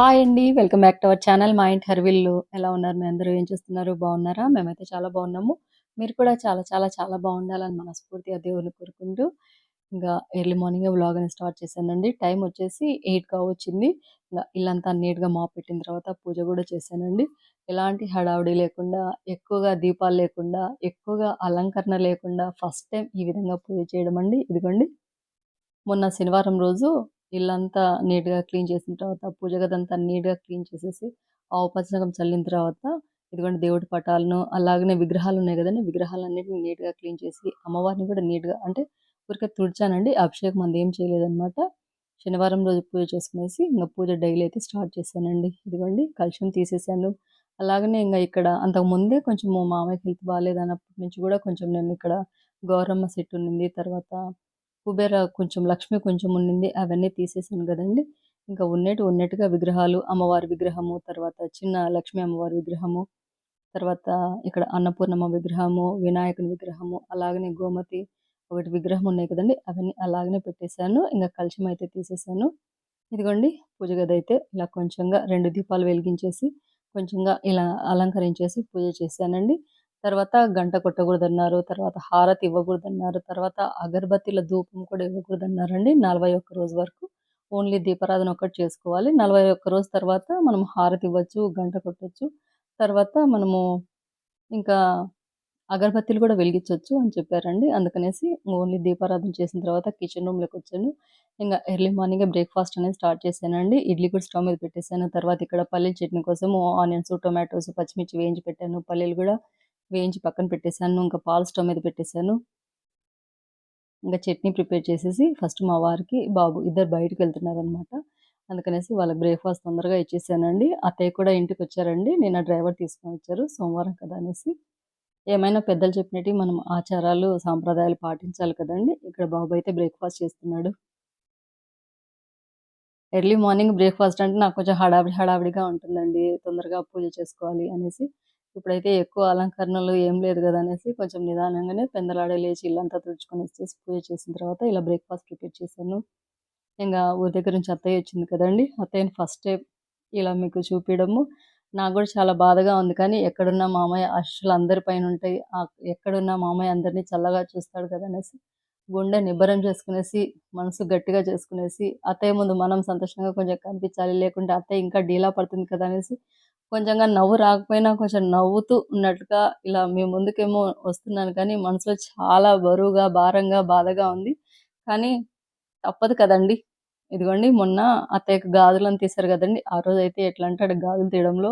Hi అండి. Welcome back to our channel మా ఇంటి హర్విల్లు. ఎలా ఉన్నారు? మీ అందరూ ఏం చేస్తున్నారు? బాగున్నారా? మేమైతే చాలా బాగున్నాము. మీరు కూడా చాలా చాలా చాలా బాగుండాలని మనస్ఫూర్తిగా దేవుని కోరుకుంటూ, ఇంకా ఎర్లీ మార్నింగ్ వ్లాగ్ అని స్టార్ట్ చేశానండి. టైం వచ్చేసి ఎయిట్గా వచ్చింది ఇంకా ఇల్లంతా నీట్‌గా మాప్ పెట్టిన తర్వాత పూజ కూడా చేశానండి. ఎలాంటి హడావిడి లేకుండా, ఎక్కువగా దీపాలు లేకుండా, ఎక్కువగా అలంకరణ లేకుండా ఫస్ట్ టైం ఈ విధంగా పూజ చేయడం అండి. ఇదిగోండి. మొన్న శనివారం రోజు ఇల్లంతా నీట్‌గా క్లీన్ చేసిన తర్వాత, పూజ గదంతా నీట్‌గా క్లీన్ చేసేసి, ఆవు పచ్చనకం చల్లిన తర్వాత, ఇదిగోండి దేవుడి పటాలను, అలాగనే విగ్రహాలు ఉన్నాయి కదండి విగ్రహాలన్నింటినీ నీట్‌గా క్లీన్ చేసి, అమ్మవారిని కూడా నీట్‌గా అంటే ఊరికే తుడిచానండి. అభిషేకం అందేం చేయలేదనమాట. శనివారం రోజు పూజ చేసుకునేసి, ఇంకా పూజ డైలీ అయితే స్టార్ట్ చేశానండి. ఇదిగోండి కలుషం తీసేసాను. అలాగనే ఇంకా ఇక్కడ అంతకుముందే కొంచెం మా మామయ్యకి హెల్త్ అన్నప్పటి నుంచి కూడా కొంచెం నేను ఇక్కడ గౌరమ్మ సెట్ ఉన్నింది. తర్వాత కుబేర కొంచెం లక్ష్మి కొంచెం ఉండింది అవన్నీ తీసేసాను కదండి ఇంకా ఉన్నట్టు ఉన్నట్టుగా విగ్రహాలు, అమ్మవారి విగ్రహము, తర్వాత చిన్న లక్ష్మీ అమ్మవారి విగ్రహము, తర్వాత ఇక్కడ అన్నపూర్ణమ్మ విగ్రహము, వినాయకుని విగ్రహము, అలాగనే గోమతి ఒకటి విగ్రహం ఉన్నాయి కదండి అవన్నీ అలాగనే పెట్టేశాను ఇంకా కలశం అయితే తీసేసాను. ఇదిగోండి పూజ గది అయితే ఇలా కొంచెంగా రెండు దీపాలు వెలిగించేసి, కొంచెంగా ఇలా అలంకరించేసి పూజ చేశానండి. తర్వాత గంట కొట్టకూడదన్నారు. తర్వాత హారతి ఇవ్వకూడదన్నారు. తర్వాత అగరబత్తిల ధూపం కూడా ఇవ్వకూడదన్నారండి. 41 రోజు వరకు. ఓన్లీ దీపారాధన ఒకటి చేసుకోవాలి. 41 రోజు తర్వాత మనం హారతి ఇవ్వచ్చు, గంట కొట్టచ్చు తర్వాత మనము ఇంకా అగరబత్తీలు కూడా వెలిగించవచ్చు అని చెప్పారండి. అందుకనేసి ఓన్లీ దీపారాధన చేసిన తర్వాత కిచెన్ రూమ్‌లోకొచ్చాను. ఇంకా ఎర్లీ మార్నింగ్ బ్రేక్‌ఫాస్ట్ అనేది స్టార్ట్ చేశానండి. ఇడ్లీ కూడా స్టవ్ మీద పెట్టేశాను తర్వాత ఇక్కడ పల్లీల చట్నీ కోసము ఆనియన్స్, టొమాటోస్, పచ్చిమిర్చి వేయించి పెట్టాను. పల్లీలు కూడా వేయించి పక్కన పెట్టేశాను ఇంకా పాలు స్టవ్ మీద పెట్టేసాను. ఇంకా చట్నీ ప్రిపేర్ చేసేసి ఫస్ట్ మా వారికి, బాబు ఇద్దరు బయటికెళ్తున్నారనమాట. అందుకనేసి వాళ్ళకి బ్రేక్‌ఫాస్ట్ తొందరగా ఇచ్చేసానండి. అత్తయ్య కూడా ఇంటికి వచ్చారండి నిన్న డ్రైవర్ తీసుకొని వచ్చారు సోమవారం కదా అనేసి. ఏమైనా పెద్దలు చెప్పినట్టు మనం ఆచారాలు, సాంప్రదాయాలు పాటించాలి కదండి ఇక్కడ బాబు అయితే బ్రేక్‌ఫాస్ట్ చేస్తున్నాడు. ఎర్లీ మార్నింగ్ బ్రేక్‌ఫాస్ట్ అంటే నాకు కొంచెం హడావిడి హడావిడిగా ఉంటుందండి. తొందరగా పూజ చేసుకోవాలి అనేసి. ఇప్పుడైతే ఎక్కువ అలంకరణలు ఏం లేదు కదా అనేసి కొంచెం నిదానంగానే పెందలాడే లేచి ఇల్లంతా తుడుచుకొనొచ్చేసి పూజ చేసిన తర్వాత ఇలా బ్రేక్‌ఫాస్ట్ ప్రిపేర్ చేశాను. ఇంకా ఊరి దగ్గర నుంచి అత్తయ్య వచ్చింది కదండి అత్తయ్యని ఫస్ట్ టైం ఇలా మీకు చూపించడము నాకు కూడా చాలా బాధగా ఉంది. కానీ ఎక్కడున్న మామయ్య ఆశీస్సులు అందరి పైన ఉంటాయి. ఎక్కడున్న మామయ్య అందరిని చల్లగా చూస్తాడు కదా! అనేసి గుండె నిబ్బరం చేసుకునేసి, మనసు గట్టిగా చేసుకునేసి, అత్తయ్య ముందు మనం సంతోషంగా కొంచెం కనిపించాలి. లేకుంటే అత్తయ్య ఇంకా డీలా పడుతుంది కదా! అనేసి కొంచెంగా నవ్వు రాకపోయినా కొంచెం నవ్వుతూ ఉన్నట్టుగా ఇలా మీ ముందుకేమో వస్తున్నాను కానీ మనసులో చాలా బరువుగా, భారంగా, బాధగా ఉంది. కానీ తప్పదు కదండి ఇదిగోండి మొన్న అత్తయ్యకు గాజులను తీశారు కదండి ఆ రోజు అయితే ఎట్లా అంటే అక్కడ గాజులు తీయడంలో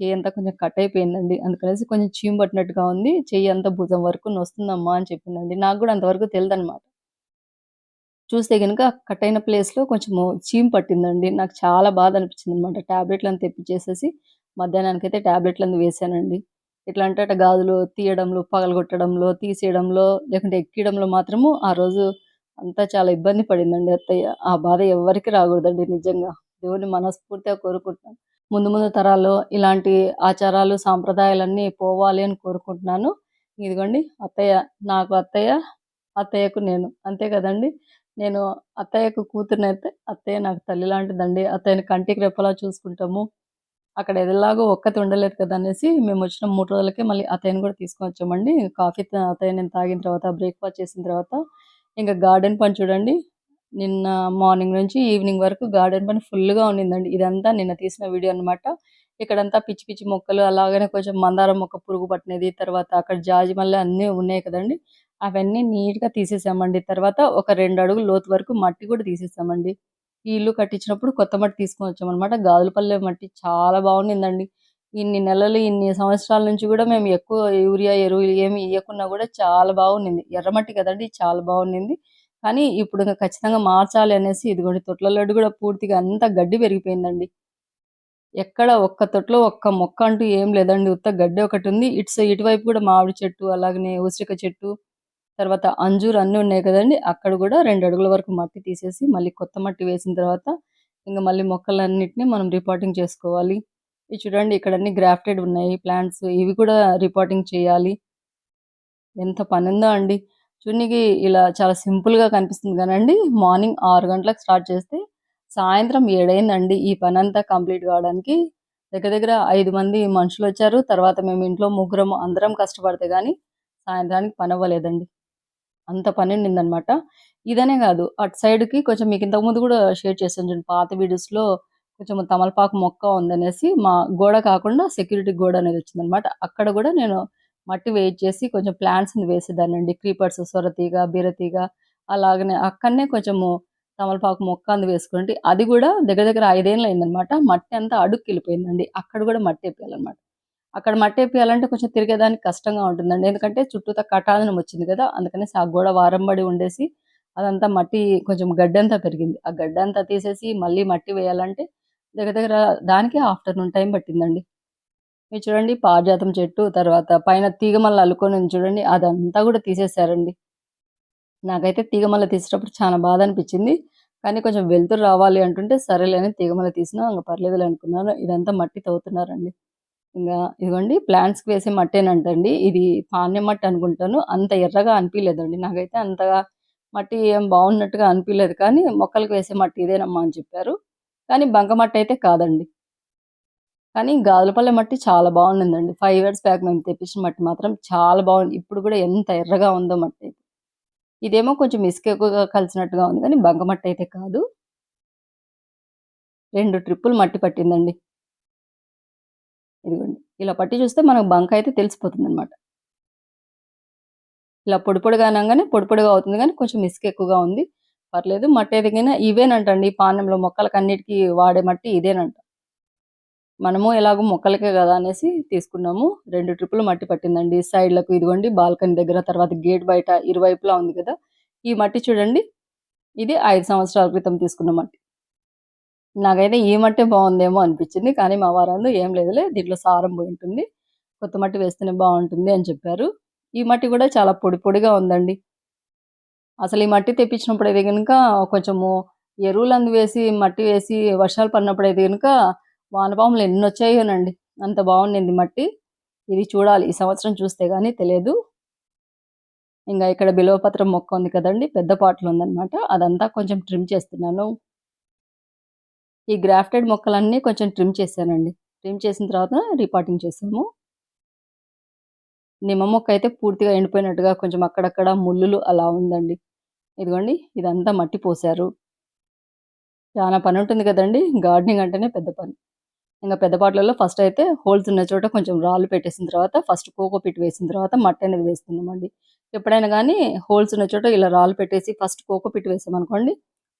చెయ్యంతా కొంచెం కట్ అయిపోయిందండి. అందుకనేసి కొంచెం చీము పట్టినట్టుగా ఉంది. చెయ్యంతా భుజం వరకు నొస్తుందమ్మా అని చెప్పిందండి. నాకు కూడా అంతవరకు తెలియదు అనమాట చూస్తే కనుక కట్ అయిన ప్లేస్‌లో కొంచెము చీమ్ పట్టిందండి. నాకు చాలా బాధ అనిపించింది అనిపించిందనమాట. టాబ్లెట్‌లని తెప్పిచ్చేసేసి మధ్యాహ్నానికైతే అందు వేసానండి ఎట్లా అంటే అట్లా గాజులు తీయడంలో, పగలగొట్టడంలో, తీసేయడంలో, లేకుంటే ఎక్కడంలో మాత్రము ఆ రోజు అంతా చాలా ఇబ్బంది పడిందండి అత్తయ్య. ఆ బాధ ఎవ్వరికీ రాకూడదండి నిజంగా. దేవుని మనస్ఫూర్తిగా కోరుకుంటున్నాను. ముందు ముందు తరాల్లో ఇలాంటి ఆచారాలు, సాంప్రదాయాలన్నీ పోవాలి అని కోరుకుంటున్నాను. ఇదిగోండి అత్తయ్య నాకు అత్తయ్య, అత్తయ్యకు నేను. అంతే కదండీ! నేను అత్తయ్యకు కూతురినైతే అత్తయ్య నాకు తల్లి లాంటిదండి. అత్తయ్యని కంటికి రెప్పలా చూసుకుంటాము. అక్కడ ఎలాగో ఒక్కతి ఉండలేదు కదా! అనేసి మేము వచ్చిన మూడు రోజులకే మళ్ళీ అతయ్యని కూడా తీసుకొని వచ్చామండి కాఫీ అతయ్య నేను తాగిన తర్వాత, బ్రేక్‌ఫాస్ట్ చేసిన తర్వాత ఇంకా గార్డెన్ పని చూడండి. నిన్న మార్నింగ్ నుంచి ఈవినింగ్ వరకు గార్డెన్ పని ఫుల్గా ఉండిందండి. ఇదంతా నిన్న తీసిన వీడియో అనమాట. ఇక్కడంతా పిచ్చి పిచ్చి మొక్కలు, అలాగనే కొంచెం మందారం మొక్క పురుగు పట్టినది, తర్వాత అక్కడ జాజి మల్లె అన్నీ ఉన్నాయి కదండి అవన్నీ నీట్‌గా తీసేసామండి. తర్వాత ఒక రెండు అడుగులు లోతు వరకు మట్టి కూడా తీసేసామండి. ఈ ఇల్లు కట్టించినప్పుడు కొత్త మట్టి తీసుకొనొచ్చామనమాట. గాజులపల్లె మట్టి చాలా బాగుండిందండి. ఇన్ని నెలలు, ఇన్ని సంవత్సరాల నుంచి కూడా మేము ఎక్కువ యూరియా ఎరువులు ఏమి ఇవ్వకున్నా కూడా చాలా బాగుండింది. ఎర్రమట్టి కదండి చాలా బాగుండింది. కానీ ఇప్పుడు ఖచ్చితంగా మార్చాలి అనేసి ఇదిగోండి తొట్ల లడ్డు కూడా పూర్తిగా అంతా గడ్డి పెరిగిపోయిందండి. ఎక్కడ ఒక్క తొట్లో ఒక్క మొక్క అంటూ ఏం లేదండి. ఉత్త గడ్డి ఒకటి ఇటు సై ఇటువైపు కూడా మామిడి చెట్టు, అలాగనే ఉసిరిక చెట్టు, తర్వాత అంజూరు అన్నీ ఉన్నాయి కదండి అక్కడ కూడా రెండు అడుగుల వరకు మట్టి తీసేసి, మళ్ళీ కొత్త మట్టి వేసిన తర్వాత ఇంకా మళ్ళీ మొక్కలన్నిటిని మనం రిపోర్టింగ్ చేసుకోవాలి. ఇది చూడండి ఇక్కడ అన్ని గ్రాఫ్టెడ్ ఉన్నాయి ప్లాంట్స్. ఇవి కూడా రిపోర్టింగ్ చేయాలి. ఎంత పనిందో అండి. చూడనీకి ఇలా చాలా సింపుల్‌గా కనిపిస్తుంది కానండి మార్నింగ్ ఆరు గంటలకు స్టార్ట్ చేస్తే సాయంత్రం ఏడైందండి ఈ పని అంతా కంప్లీట్ కావడానికి. దగ్గర దగ్గర ఐదు మంది మనుషులు వచ్చారు తర్వాత మేము ఇంట్లో ముగ్గురము అందరం కష్టపడితే కానీ సాయంత్రానికి పని అవ్వలేదండి అంత పని ఉండిందనమాట ఇదనే కాదు అటు సైడ్‌కి కొంచెం మీకు ఇంతకుముందు కూడా షేర్ చేశాను చూడండి పాత వీడియోస్‌లో కొంచెం తమలపాకు మొక్క ఉందనేసి మా గోడ కాకుండా సెక్యూరిటీ గోడ అనేది వచ్చిందనమాట. అక్కడ కూడా నేను మట్టి వేయించేసి కొంచెం ప్లాంట్స్‌ని అండి క్రీపర్స్, సొరతీగ, బీరతీగ అలాగనే అక్కడనే కొంచెము తమలపాకు మొక్క అందు వేసుకుంటే అది కూడా దగ్గర దగ్గర ఐదేళ్ళు అయిందనమాట మట్టి అంతా అడుక్కెళ్ళిపోయిందండి. అక్కడ కూడా మట్టి మట్టేపియాలనమాట. అక్కడ మట్టి వేపియాలంటే కొంచెం తిరిగేదానికి కష్టంగా ఉంటుందండి. ఎందుకంటే చుట్టూతా కటాదనం వచ్చింది కదా అందుకని ఆ గోడ వారం ఉండేసి అదంతా మట్టి కొంచెం గడ్డంతా పెరిగింది. ఆ గడ్డంతా తీసేసి మళ్ళీ మట్టి వేయాలంటే దగ్గర దగ్గర దానికి ఆఫ్టర్‌నూన్ టైం పట్టిందండి. మీరు చూడండి పారిజాతం చెట్టు, తర్వాత పైన తీగమల్ల అల్లుకొని చూడండి అదంతా కూడా తీసేశారండి. నాకైతే తీగమల్ల తీసేటప్పుడు చాలా బాధ అనిపించింది కానీ కొంచెం వెలుతురు రావాలి అంటుంటే సరేలేని తీగమల్ల తీసినా ఇంగ పర్లేదులే అనుకున్నాను. ఇదంతా మట్టి తవ్వుతున్నారండి. ఇంకా ఇదిగోండి ప్లాంట్స్‌కి వేసే మట్టేనంటండి. ఇది పాణ్యం మట్టి అనుకుంటాను. అంత ఎర్రగా అనిపించలేదండి నాకైతే అంతగా మట్టి ఏం బాగున్నట్టుగా అనిపించలేదు కానీ మొక్కలకి వేసే మట్టి ఇదేనమ్మా అని చెప్పారు. కానీ బంక మట్టి అయితే కాదండి. కానీ గాజులపల్లె మట్టి చాలా బాగుండిందండి. ఫైవ్ ఇయర్స్ బ్యాక్ మేము తెప్పించిన మట్టి మాత్రం చాలా బాగుంది. ఇప్పుడు కూడా ఎంత ఎర్రగా ఉందో మట్టి. ఇదేమో కొంచెం ఇసుక ఎక్కువగా కలిసినట్టుగా ఉంది కానీ బంకమట్ట బంకమట్టయితే కాదు. రెండు ట్రిప్పులు మట్టి పట్టిందండి. ఇదిగోండి. ఇలా పట్టి చూస్తే మనకు బంక అయితే తెలిసిపోతుందనమాట. ఇలా పొడి పొడిగా పొడిపొడిగా పొడి పొడిగా అవుతుంది కానీ కొంచెం ఇసుక ఎక్కువగా ఉంది. పర్లేదు మట్టి ఎదిగినా ఇవేనంటండి మొక్కలకి అన్నిటికీ వాడే మట్టి ఇదేనంట. మనము ఎలాగో మొక్కలకే కదా అనేసి తీసుకున్నాము. రెండు ట్రిప్పులు మట్టి పట్టిందండి. సైడ్‌లకు ఇదిగోండి బాల్కనీ దగ్గర తర్వాత గేట్ బయట ఇరువైపులా ఉంది కదా ఈ మట్టి చూడండి. ఇది ఐదు సంవత్సరాల క్రితం తీసుకున్న మట్టి. నాకైతే ఈ మట్టే బాగుందేమో అనిపించింది కానీ మా వారందు ఏం లేదులే దీంట్లో సారం పోయుంటుంది. కొత్త మట్టి వేస్తేనే బాగుంటుంది అని చెప్పారు. ఈ మట్టి కూడా చాలా పొడి పొడిగా ఉందండి. అసలు ఈ మట్టి తెప్పించినప్పుడు అయితే గనుక కొంచెము ఎరువులందు వేసి, మట్టి వేసి వర్షాలు పడినప్పుడు అయితే కనుక వానపాములు ఎన్నొచ్చాయోనండి. అంత బాగుండింది మట్టి. ఇది చూడాలి. ఈ సంవత్సరం చూస్తే కానీ తెలియదు. ఇంకా ఇక్కడ బిలవపత్రం మొక్క ఉంది కదండి పెద్ద పాటలు ఉందన్నమాట అదంతా కొంచెం ట్రిమ్ చేస్తున్నాను. ఈ గ్రాఫ్టెడ్ మొక్కలన్నీ కొంచెం ట్రిమ్ చేశానండి. ట్రిమ్ చేసిన తర్వాత రీపాటింగ్ చేసాము నిమ్మ మొక్క అయితే పూర్తిగా ఎండిపోయినట్టుగా కొంచెం అక్కడక్కడ ముల్లులు అలా ఉందండి. ఇదిగోండి ఇదంతా మట్టి పోశారు. పని ఉంటుంది కదండి గార్డెనింగ్ అంటేనే పెద్ద పని. ఇంకా పెద్ద పాట్లలో ఫస్ట్ అయితే హోల్స్ ఉన్న చోట కొంచెం రాళ్ళు పెట్టేసిన తర్వాత ఫస్ట్ కోకో పిట్ వేసిన తర్వాత మట్టి అనేది వేస్తున్నామండి. ఎప్పుడైనా కానీ హోల్స్ ఉన్న చోట ఇలా రాళ్ళు పెట్టేసి ఫస్ట్ కోకో కోకోపీట్ వేసామనుకోండి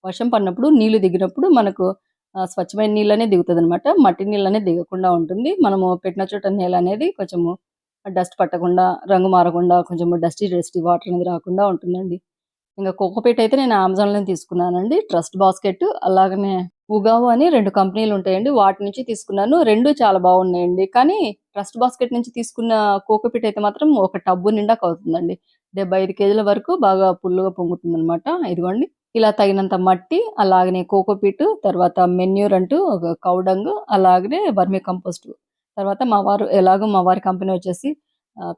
వర్షం పడినప్పుడు నీళ్ళు దిగినప్పుడు మనకు స్వచ్ఛమైన నీళ్ళనే దిగుతదనమాట. మట్టి నీళ్ళనే దిగకుండా ఉంటుంది. మనము పెట్టిన చోట నేల అనేది కొంచెము డస్ట్ పట్టకుండా, రంగు మారకుండా కొంచెం డస్టీ డస్టీ వాటర్ అనేది రాకుండా ఉంటుందండి. ఇంకా కోకోపీట్ అయితే నేను అమెజాన్‌లోనే తీసుకున్నానండి. ట్రస్ట్ బాస్కెట్ అలాగనే ఉగావు అని రెండు కంపెనీలు ఉంటాయండి. వాటి నుంచి తీసుకున్నాను. రెండు చాలా బాగున్నాయండి. కానీ ట్రస్ట్ బాస్కెట్ నుంచి తీసుకున్న కోకోపీట్ అయితే మాత్రం ఒక టబ్బు నిండాకు అవుతుందండి. 75 కేజీల వరకు బాగా పుల్లుగా పొంగుతుంది అనమాట ఇదిగోండి. ఇలా తగినంత మట్టి, అలాగనే కోకోపీట్, తర్వాత మెన్యూర్ అంటూ ఒక కౌ అలాగనే వర్మి కంపోస్ట్. తర్వాత మా వారు ఎలాగో మా వారి కంపెనీ వచ్చేసి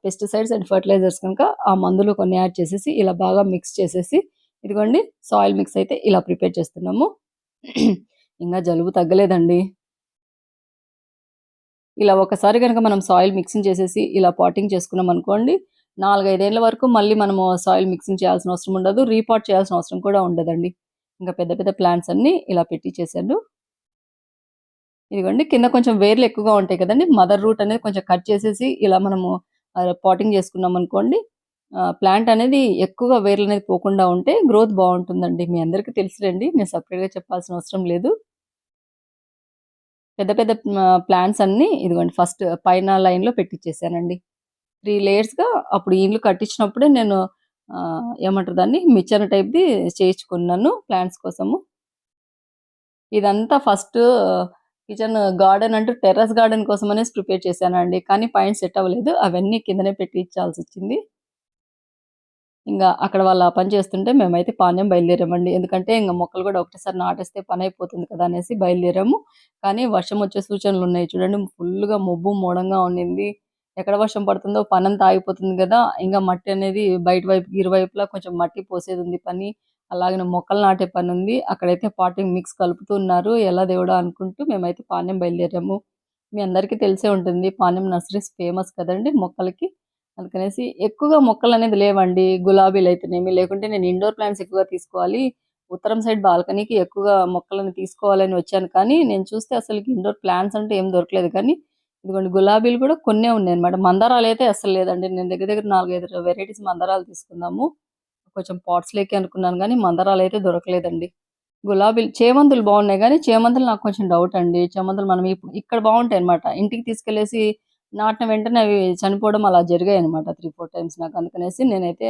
పెస్టిసైడ్స్ అండ్ ఫెర్టిలైజర్స్ కనుక ఆ మందులు కొన్ని యాడ్ చేసేసి ఇలా బాగా మిక్స్ చేసేసి ఇదిగోండి సాయిల్ మిక్స్ అయితే ఇలా ప్రిపేర్ చేస్తున్నాము. ఇంకా జలుబు తగ్గలేదండి. ఇలా ఒకసారి కనుక మనం సాయిల్ మిక్సింగ్ చేసేసి ఇలా పాటింగ్ చేసుకున్నాం అనుకోండి నాలుగైదేళ్ళ వరకు మళ్ళీ మనము సాయిల్ మిక్సింగ్ చేయాల్సిన అవసరం ఉండదు. రీపాట్ చేయాల్సిన అవసరం కూడా ఉండదండి. ఇంకా పెద్ద పెద్ద ప్లాంట్స్ అన్నీ ఇలా పెట్టిచ్చేసాను. ఇదిగోండి కింద కొంచెం వేర్లు ఎక్కువగా ఉంటాయి కదండి మదర్ రూట్ అనేది కొంచెం కట్ చేసేసి ఇలా మనము పాటింగ్ చేసుకున్నామనుకోండి అనుకోండి ప్లాంట్ అనేది ఎక్కువగా వేర్లు అనేది పోకుండా ఉంటే గ్రోత్ బాగుంటుందండి మీ అందరికీ తెలుసులేండి నేను సెపరేట్‌గా చెప్పాల్సిన అవసరం లేదు. పెద్ద పెద్ద ప్లాంట్స్ అన్నీ ఇదిగోండి ఫస్ట్ పైన లైన్‌లో పెట్టిచ్చేసానండి. త్రీ లేయర్స్‌గా అప్పుడు ఇల్లు కట్టించినప్పుడే నేను ఏమంటారు దాన్ని మిచ్చర్ టైప్‌ది చేయించుకున్నాను ప్లాంట్స్ కోసము. ఇదంతా ఫస్ట్ కిచెన్ గార్డెన్ అంటూ టెర్రస్ గార్డెన్ కోసం అనేసి ప్రిపేర్ చేశానండి. కానీ పైన సెట్ అవ్వలేదు. అవన్నీ కిందనే పెట్టి ఇచ్చాల్సి వచ్చింది ఇంకా అక్కడ వాళ్ళు పని చేస్తుంటే మేమైతే పాణ్యం బయలుదేరామండి. ఎందుకంటే ఇంకా మొక్కలు కూడా ఒకటేసారి నాటేస్తే పని అయిపోతుంది కదా! అనేసి బయలుదేరాము. కానీ వర్షం వచ్చే సూచనలు ఉన్నాయి చూడండి. ఫుల్లుగా మబ్బు మూడంగా ఉండింది. ఎక్కడ వర్షం పడుతుందో పనంతా ఆగిపోతుంది కదా. ఇంకా మట్టి అనేది బయట వైపు ఇరువైపులా కొంచెం మట్టి పోసేది ఉంది పని. అలాగే మొక్కలు నాటే పని ఉంది. అక్కడైతే పాటింగ్ మిక్స్ కలుపుతున్నారు ఎలా దేవుడా అనుకుంటూ మేమైతే పానీయం బయలుదేరాము. మీ అందరికీ తెలిసే ఉంటుంది పానీయం నర్సరీస్ ఫేమస్ కదండి మొక్కలకి. అందుకనేసి ఎక్కువగా మొక్కలు అనేది లేవండి. గులాబీలు అయితేనేమి లేకుంటే నేను ఇండోర్ ప్లాంట్స్ ఎక్కువగా తీసుకోవాలి. ఉత్తరం సైడ్ బాల్కనీకి ఎక్కువగా మొక్కలను తీసుకోవాలని వచ్చాను. కానీ నేను చూస్తే అసలు ఇండోర్ ప్లాంట్స్ అంటే ఏం దొరకలేదు. కానీ ఇదిగోండి గులాబీలు కూడా కొన్నే ఉన్నాయి అనమాట మందారాలు అయితే అసలు లేదండి. నేను దగ్గర దగ్గర నాలుగైదు వెరైటీస్ మందారాలు తీసుకుందాము. కొంచెం పాట్స్లోకి అనుకున్నాను కానీ మందారాలు అయితే దొరకలేదండి. గులాబీలు చేమంతులు బాగున్నాయి కానీ చేమంతులు నాకు కొంచెం డౌట్ అండి. చేమంతులు మనం ఇప్పుడు ఇక్కడ బాగుంటాయి అనమాట ఇంటికి తీసుకెళ్ళేసి నాటిన వెంటనే అవి చనిపోవడం అలా జరిగాయి అనమాట త్రీ ఫోర్ టైమ్స్ నాకు. అందుకనేసి నేనైతే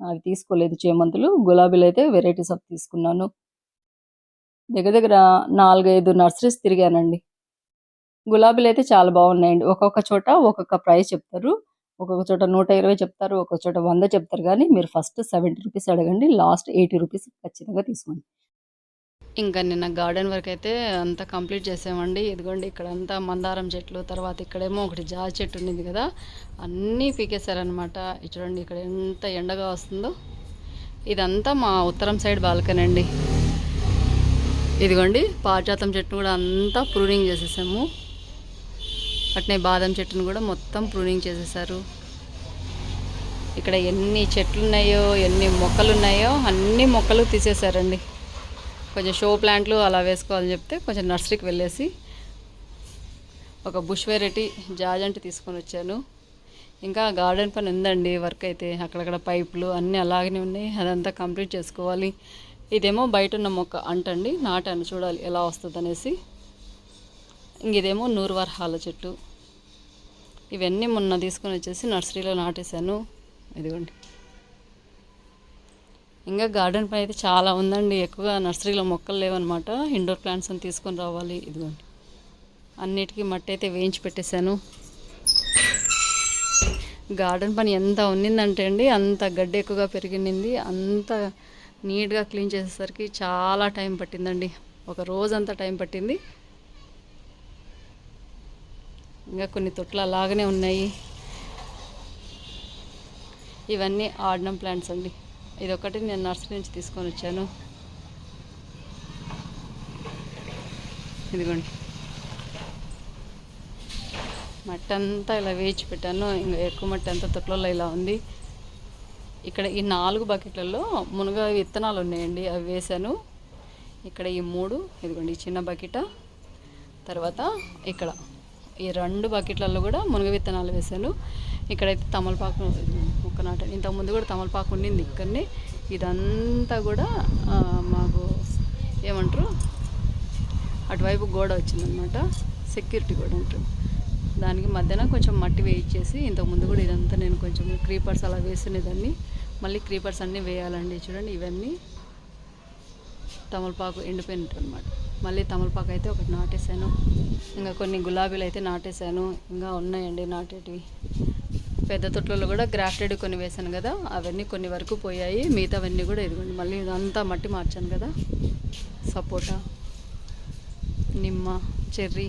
అవి తీసుకోలేదు చేమంతులు. గులాబీలు అయితే వెరైటీస్ ఆఫ్ తీసుకున్నాను. దగ్గర దగ్గర నాలుగైదు నర్సరీస్ తిరిగానండి. గులాబీలు అయితే చాలా బాగున్నాయండి. ఒక్కొక్క చోట ఒక్కొక్క ప్రైస్ చెప్తారు. ఒక్కొక్క చోట నూట ఇరవై చెప్తారు. ఒక్కొక్క చోట వంద చెప్తారు. కానీ మీరు ఫస్ట్ సెవెంటీ రూపీస్ అడగండి. లాస్ట్ ఎయిటీ రూపీస్ ఖచ్చితంగా తీసుకోండి. ఇంకా నిన్న గార్డెన్ వర్క్ అయితే అంతా కంప్లీట్ చేసామండి. ఇదిగోండి ఇక్కడ అంతా మందారం చెట్లు తర్వాత ఇక్కడేమో ఒకటి జాజి చెట్టు ఉండింది కదా అన్నీ పీకేశారనమాట ఇది చూడండి ఇక్కడ ఎంత ఎండగా వస్తుందో. ఇదంతా మా ఉత్తరం సైడ్ బాల్కనీ అండి. ఇదిగోండి పారిజాతం చెట్టు కూడా అంతా ప్రూనింగ్ చేసేసాము. అట్నే బాదం చెట్టును కూడా మొత్తం ప్రూనింగ్ చేసేసారు. ఇక్కడ ఎన్ని చెట్లు ఉన్నాయో ఎన్ని మొక్కలు ఉన్నాయో అన్ని మొక్కలు తీసేశారండి కొంచెం షో ప్లాంట్లు అలా వేసుకోవాలని చెప్తే కొంచెం నర్సరీకి వెళ్ళేసి ఒక బుష్ వెరైటీ జాజంటి తీసుకొని వచ్చాను. ఇంకా గార్డెన్ పని ఉందండి వర్క్ అయితే అక్కడక్కడ పైపులు అన్నీ అలాగనే ఉన్నాయి అదంతా కంప్లీట్ చేసుకోవాలి. ఇదేమో బయట ఉన్న మొక్క అంటండి నాటాను చూడాలి ఎలా వస్తుంది అనేసి ఇంక ఇదేమో నూరువారహాల చెట్టు. ఇవన్నీ మొన్న తీసుకొని వచ్చేసి నర్సరీలో నాటేశాను. ఇదిగోండి. ఇంకా గార్డెన్ పని అయితే చాలా ఉందండి. ఎక్కువగా నర్సరీలో మొక్కలు లేవన్నమాట. ఇండోర్ ప్లాంట్స్ అని తీసుకొని రావాలి. ఇదిగోండి. అన్నిటికీ మట్టి అయితే వేయించి పెట్టేశాను. గార్డెన్ పని ఎంత ఉన్నిందంటే అండి అంత గడ్డి ఎక్కువగా పెరిగింది అంత నీట్గా క్లీన్ చేసేసరికి చాలా టైం పట్టిందండి. ఒక రోజంతా టైం పట్టింది. ఇంకా కొన్ని తొట్లు అలాగనే ఉన్నాయి. ఇవన్నీ ఆర్డనం ప్లాంట్స్ అండి. ఇది ఒకటి నేను నర్సరీ నుంచి తీసుకొని వచ్చాను. ఇదిగోండి. మట్టి అంతా ఇలా వేచి పెట్టాను. ఇంకా ఎక్కువ మట్టి అంతా తొట్లలో ఇలా ఉంది. ఇక్కడ ఈ నాలుగు బకెట్లలో మునగ విత్తనాలు ఉన్నాయండి. అవి వేశాను. ఇక్కడ ఈ మూడు ఇదిగోండి ఈ చిన్న బకెట తర్వాత ఇక్కడ. ఈ రెండు బకెట్లలో కూడా మునగ విత్తనాలు వేశాను. ఇక్కడైతే తమలపాకు మొక్క నాట ఇంతకుముందు కూడా తమలపాకు ఉండింది ఇక్కడనే. ఇదంతా కూడా మాకు ఏమంటారు అటువైపు గోడ వచ్చిందనమాట. సెక్యూరిటీ గోడ అంటారు. దానికి మధ్యన కొంచెం మట్టి వేయించేసి ఇంతకుముందు కూడా ఇదంతా నేను కొంచెం క్రీపర్స్ అలా వేసినదాన్ని మళ్ళీ క్రీపర్స్ అన్నీ వేయాలండి చూడండి ఇవన్నీ తమలపాకు ఎండిపోయినట్టు అనమాట మళ్ళీ తమలపాకు అయితే ఒకటి నాటేశాను. ఇంకా కొన్ని గులాబీలు అయితే నాటేశాను. ఇంకా ఉన్నాయండి నాటేటివి. పెద్ద తొట్లలో కూడా గ్రాఫ్టెడ్ కొన్ని వేశాను కదా అవన్నీ కొన్ని వరకు పోయాయి. మిగతావన్నీ కూడా ఇదిగోండి మళ్ళీ ఇదంతా మట్టి మార్చాను కదా. సపోటా నిమ్మ చెర్రీ.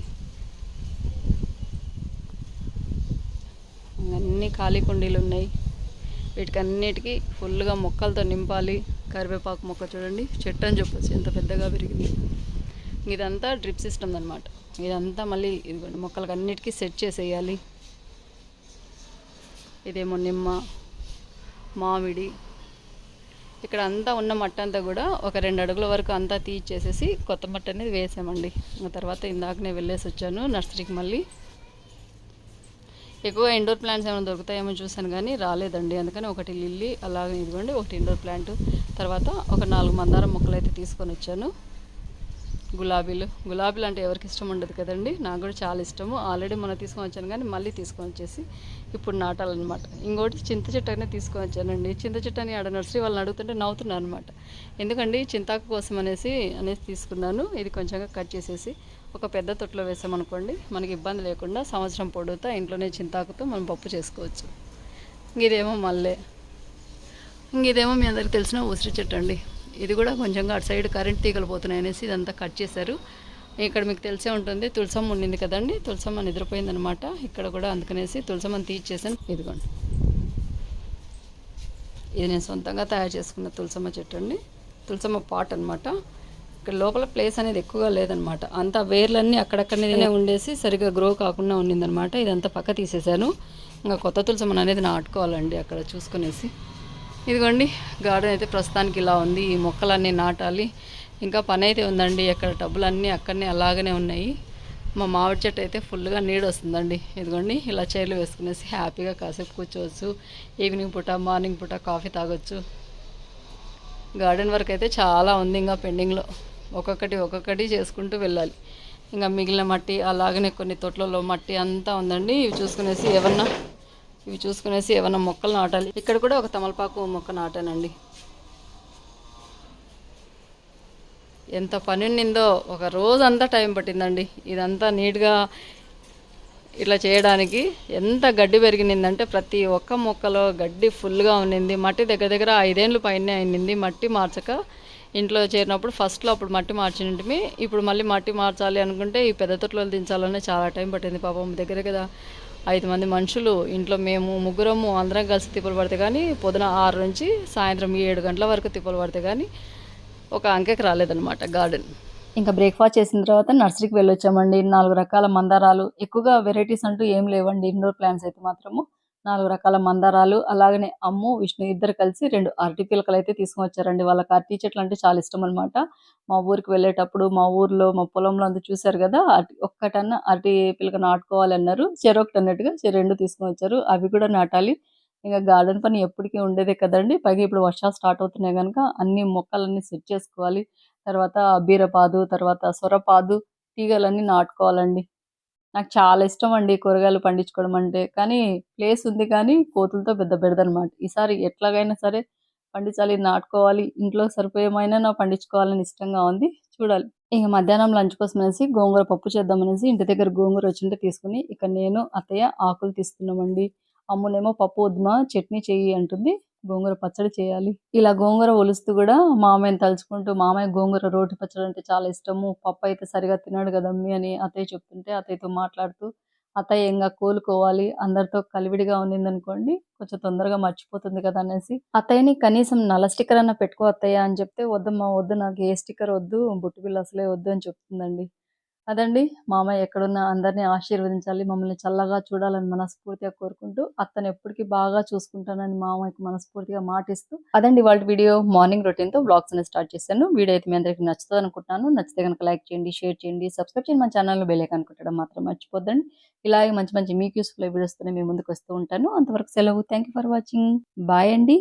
అన్నీ ఖాళీ కుండీలు ఉన్నాయి. వీటికి అన్నిటికీ ఫుల్గా మొక్కలతో నింపాలి. కరివేపాకు మొక్క చూడండి చెట్టు అని చెప్పచ్చు ఎంత పెద్దగా పెరిగింది. ఇదంతా డ్రిప్ సిస్టమ్ అనమాట ఇదంతా మళ్ళీ ఇదిగోండి మొక్కలకు అన్నిటికీ సెట్ చేసేయాలి. ఇదేమో నిమ్మ మామిడి. ఇక్కడ అంతా ఉన్న మట్ట అంతా కూడా ఒక రెండు అడుగుల వరకు అంతా తీసేసేసి కొత్త మట్ట అనేది వేసామండి. ఆ తర్వాత ఇందాకనే వెళ్ళేసి వచ్చాను నర్సరీకి మళ్ళీ. ఎక్కువ ఇండోర్ ప్లాంట్స్ ఏమైనా దొరుకుతాయేమో చూసాను కానీ రాలేదండి. అందుకని ఒకటి లిల్లీ అలాగే ఇదిగోండి ఒకటి ఇండోర్ ప్లాంట్ తర్వాత ఒక నాలుగు మందారం మొక్కలు అయితే తీసుకొని వచ్చాను. గులాబీలు. గులాబీలు అంటే ఎవరికి ఇష్టం ఉండదు కదండి? నాకు కూడా చాలా ఇష్టము. ఆల్రెడీ మొన్న తీసుకొని వచ్చాను కానీ మళ్ళీ తీసుకొని వచ్చేసి ఇప్పుడు నాటాలన్నమాట. ఇంకోటి చింత చెట్టు అనేది తీసుకొని వచ్చానండి. చింత చెట్టు అని ఆడ నర్సరీ వాళ్ళని అడుగుతుంటే నవ్వుతున్నాను అనమాట ఎందుకండి? చింతాకు కోసం అనేసి అనేసి తీసుకున్నాను. ఇది కొంచెంగా కట్ చేసేసి ఒక పెద్ద తొట్టులో వేసామనుకోండి మనకి ఇబ్బంది లేకుండా సంవత్సరం పొడుగుతా ఇంట్లోనే చింతాకుతో మనం పప్పు చేసుకోవచ్చు. ఇంక ఇదేమో మల్లె. ఇంక ఇదేమో మీ అందరికి తెలిసిన ఉసిరి చెట్టు అండి. ఇది కూడా కొంచెంగా అటు సైడ్ కరెంట్ తీగలు పోతున్నాయి అనేసి ఇదంతా కట్ చేశారు. ఇక్కడ మీకు తెలిసే ఉంటుంది తులసమ్మ ఉండింది కదండి. తులసమ్మ నిద్రపోయిందనమాట ఇక్కడ కూడా అందుకనేసి తులసమ్మని తీర్చేసాను ఇదిగోండి. ఇది నేను సొంతంగా తయారు చేసుకున్న తులసమ్మ చెట్టు అండి. తులసమ్మ పాట్ అనమాట ఇక్కడ లోపల ప్లేస్ అనేది ఎక్కువగా లేదనమాట అంతా వేర్లన్నీ అక్కడక్కడనే ఉండేసి సరిగ్గా గ్రో కాకుండా ఉండిందనమాట ఇదంతా పక్క తీసేశాను ఇంకా కొత్త తులసమ్మని అనేది నాటుకోవాలండి అక్కడ చూసుకునేసి. ఇదిగోండి గార్డెన్ అయితే ప్రస్తుతానికి ఇలా ఉంది. ఈ మొక్కలన్నీ నాటాలి. ఇంకా పని అయితే ఉందండి. ఎక్కడ టబ్బులన్నీ అక్కడనే అలాగనే ఉన్నాయి. మా మామిడి చెట్టు అయితే ఫుల్గా నీడ వస్తుందండి. ఇదిగోండి ఇలా చైర్లు వేసుకునేసి హ్యాపీగా కాసేపు కూర్చోవచ్చు. ఈవినింగ్ పూట మార్నింగ్ పూట కాఫీ తాగొచ్చు. గార్డెన్ వర్క్ అయితే చాలా ఉంది ఇంకా పెండింగ్లో. ఒక్కొక్కటి ఒక్కొక్కటి చేసుకుంటూ వెళ్ళాలి. ఇంకా మిగిలిన మట్టి అలాగనే కొన్ని తొట్లలో మట్టి అంతా ఉందండి. ఇవి చూసుకునేసి ఏమన్నా ఇవి చూసుకునేసి ఏమైనా మొక్కలు నాటాలి. ఇక్కడ కూడా ఒక తమలపాకు మొక్క నాటానండి. ఎంత పని ఉండిందో ఒక రోజంతా టైం పట్టిందండి. ఇదంతా నీట్గా ఇట్లా చేయడానికి ఎంత గడ్డి పెరిగినిందంటే ప్రతి ఒక్క మొక్కలో గడ్డి ఫుల్గా ఉన్నింది. మట్టి దగ్గర దగ్గర ఐదేళ్ళు పైన అయింది మట్టి మార్చక ఇంట్లో చేరినప్పుడు ఫస్ట్లో అప్పుడు మట్టి మార్చినట్టుమి ఇప్పుడు మళ్ళీ మట్టి మార్చాలి అనుకుంటే ఈ పెద్ద తొట్లో దించాలనే చాలా టైం పట్టింది పాపం దగ్గర కదా. ఐదు మంది మనుషులు ఇంట్లో మేము ముగ్గురము అందరం కలిసి తిప్పలు పడితే కానీ పొద్దున ఆరు నుంచి సాయంత్రం ఏడు గంటల వరకు తిప్పలు పడితే కానీ ఒక అంకెకి రాలేదన్నమాట గార్డెన్. ఇంకా బ్రేక్ఫాస్ట్ చేసిన తర్వాత నర్సరీకి వెళ్ళొచ్చామండి. నాలుగు రకాల మందారాలు. ఎక్కువగా వెరైటీస్ అంటూ ఏం లేవండి. ఇండోర్ ప్లాంట్స్ అయితే మాత్రము. నాలుగు రకాల మందారాలు అలాగనే అమ్ము విష్ణు ఇద్దరు కలిసి రెండు అరటి పిలకలు అయితే తీసుకొని వచ్చారండి వాళ్ళకి అరటి చెట్లు అంటే చాలా ఇష్టం అనమాట మా ఊరికి వెళ్ళేటప్పుడు మా ఊర్లో మా పొలంలో అంతా చూశారు కదా అరటి ఒక్కటన్నా అరటి పిలక నాటుకోవాలన్నారు చెరొకటి అన్నట్టుగా చె- రెండు తీసుకొని వచ్చారు అవి కూడా నాటాలి. ఇంకా గార్డెన్ పని ఎప్పటికీ ఉండేదే కదండి. పైగా ఇప్పుడు వర్షాలు స్టార్ట్ అవుతున్నాయి కనుక అన్ని మొక్కలన్నీ సెట్ చేసుకోవాలి. తర్వాత బీరపాదు తర్వాత సొరపాదు తీగలన్నీ నాటుకోవాలండి. నాకు చాలా ఇష్టం అండి కూరగాయలు పండించుకోవడం అంటే. కానీ ప్లేస్ ఉంది కానీ కోతులతో పెద్ద బెడదనమాట ఈసారి ఎట్లాగైనా సరే పండించాలి నాటుకోవాలి ఇంట్లో సరిపోయేమైనా నా పండించుకోవాలని ఇష్టంగా ఉంది. చూడాలి. ఇంక మధ్యాహ్నం లంచ్ కోసం అనేసి గోంగూర పప్పు చేద్దామనేసి ఇంటి దగ్గర గోంగూర వచ్చింటే తీసుకుని ఇక నేను అత్తయ్య ఆకులు తీసుకున్నామండి అమ్మునేమో పప్పు వద్దుమా చట్నీ చెయ్యి అంటుంది. గోంగూర పచ్చడి చేయాలి. ఇలా గోంగూర ఒలుస్తూ కూడా మామయ్యని తలుచుకుంటూ మామయ్య గోంగూర రోటి పచ్చడి అంటే చాలా ఇష్టము. పప్పు అయితే సరిగా తినాడు కదమ్మి అని అత్తయ్య చెప్తుంటే అత్తయ్యతో మాట్లాడుతూ అత్తయ్య ఇంకా కోలుకోవాలి. అందరితో కలివిడిగా ఉన్నిందనుకోండి కొంచెం తొందరగా మర్చిపోతుంది కదా అనేసి. అత్తయ్యని కనీసం నల్ల స్టిక్కర్ అన్న పెట్టుకో అత్తయ్య అని చెప్తే వద్దమ్మా వద్దు నాకు ఏ స్టిక్కర్ వద్దు బుట్టుబిల్లు అసలే వద్దు అని చెప్తుందండి. అదండి. మామయ్య ఎక్కడున్న అందరినీ ఆశీర్వదించాలి మమ్మల్ని చల్లగా చూడాలని మనస్ఫూర్తిగా కోరుకుంటూ అతను ఎప్పటికీ బాగా చూసుకుంటానని మామయ్యకి మనస్ఫూర్తిగా మాటిస్తూ అదండి వాళ్ళ వీడియో మార్నింగ్ రొటీన్తో బ్లాగ్స్ అనేది స్టార్ట్ చేశాను. వీడియో అయితే మీ అందరికీ నచ్చుతుంది అనుకుంటున్నాను. నచ్చితే కనుక లైక్ చేయండి షేర్ చేయండి సబ్స్క్రైబ్ చేయండి. మన ఛానల్ బెల్ ఐకాన్ మాత్రం మర్చిపోద్దండి. ఇలాగే మంచి మంచి మీకు యూస్ఫుల్ వీడియోస్తోనే మీ ముందుకు వస్తూ ఉంటాను. అంతవరకు సెలవు. Thank for watching. బాయ్ అండి.